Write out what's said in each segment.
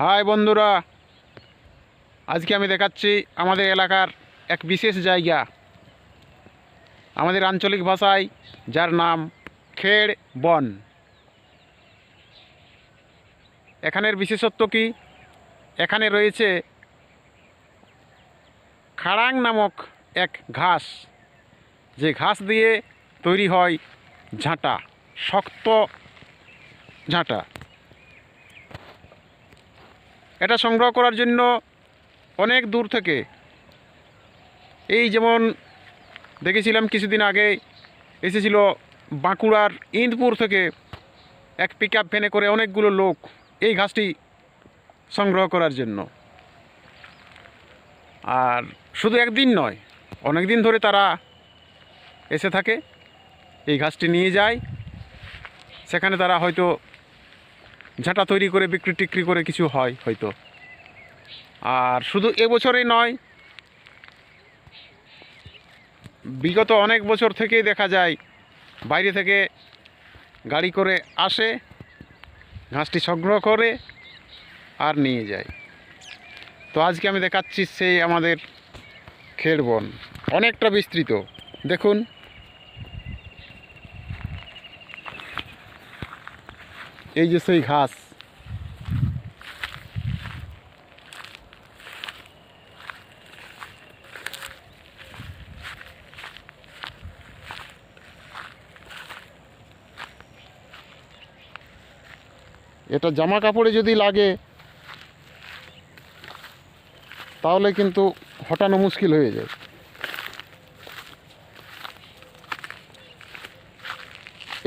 High বন্ধুরা, আজকে আমি দেখাচ্ছি আমাদের এলাকার এক বিশেষ জায়গা। আমাদের আঞ্চলিক ভাষায় যার নাম খেড় বন। এখানের বিশেষত্ব কি? এখানে রয়েছে খাড়াং নামক এক ঘাস। যে ঘাস দিয়ে তৈরি হয় ঝাঁটা, শক্ত ঝাঁটা। এটা সংগ্রহ করার জন্য অনেক দূর থেকে। এই যেমন দেখেছিলাম কিছুদিন আগে এসেছিল বাঁকুড়ার ইন্দপুর থেকে এক পিক আপ ভ্যানে করে অনেকগুলো লোক এই ঘাসটি সংগ্রহ করার জন্য। আর শুধু একদিন নয় অনেক দিন ধরে তারা এসে থাকে, এই ঘাসটি নিয়ে যায়। সেখানে তারা হয়তো ঝাঁটা তৈরি করে, বিক্রি টিক্রি করে কিছু হয় হয়তো। আর শুধু এবছরেই নয়, বিগত অনেক বছর থেকেই দেখা যায়, বাইরে থেকে গাড়ি করে আসে, ঘাসটি সংগ্রহ করে আর নিয়ে যায়। তো আজকে আমি দেখাচ্ছি সেই আমাদের খেড়বন অনেকটা বিস্তৃত। দেখুন। এই যে সেই ঘাস। এটা জামা কাপড়ে যদি লাগে, তাহলে কিন্তু হটানো মুশকিল হয়ে যায়।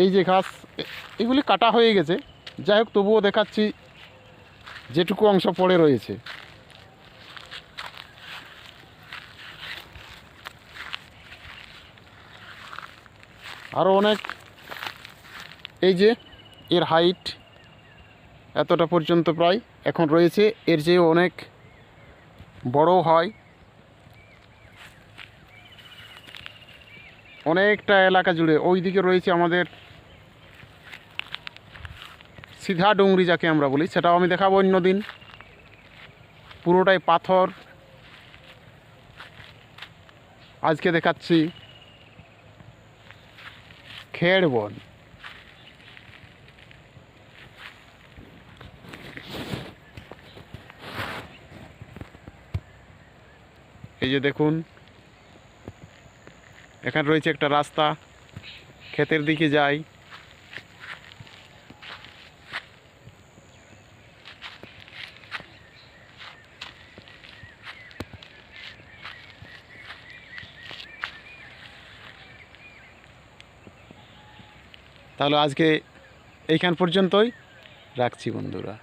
এই যে ঘাস এগুলি কাটা হয়ে গেছে। যাই হোক, তবুও দেখাচ্ছি যেটুকু অংশ পড়ে রয়েছে। আরও অনেক, এই যে এর হাইট এতটা পর্যন্ত প্রায় এখন রয়েছে, এর যে অনেক বড় হয়। অনেকটা এলাকা জুড়ে। ওই দিকে রয়েছে আমাদের সিধা ডুংরি যাকে আমরা বলি, সেটাও আমি দেখাবো অন্য দিন পুরোটাই পাথর। আজকে দেখাচ্ছি খেড় বন। এই যে দেখুন, এখানে রয়েছে একটা রাস্তা। ক্ষেতের দিকে যায় তাহলে আজকে এইখান পর্যন্তই রাখছি বন্ধুরা।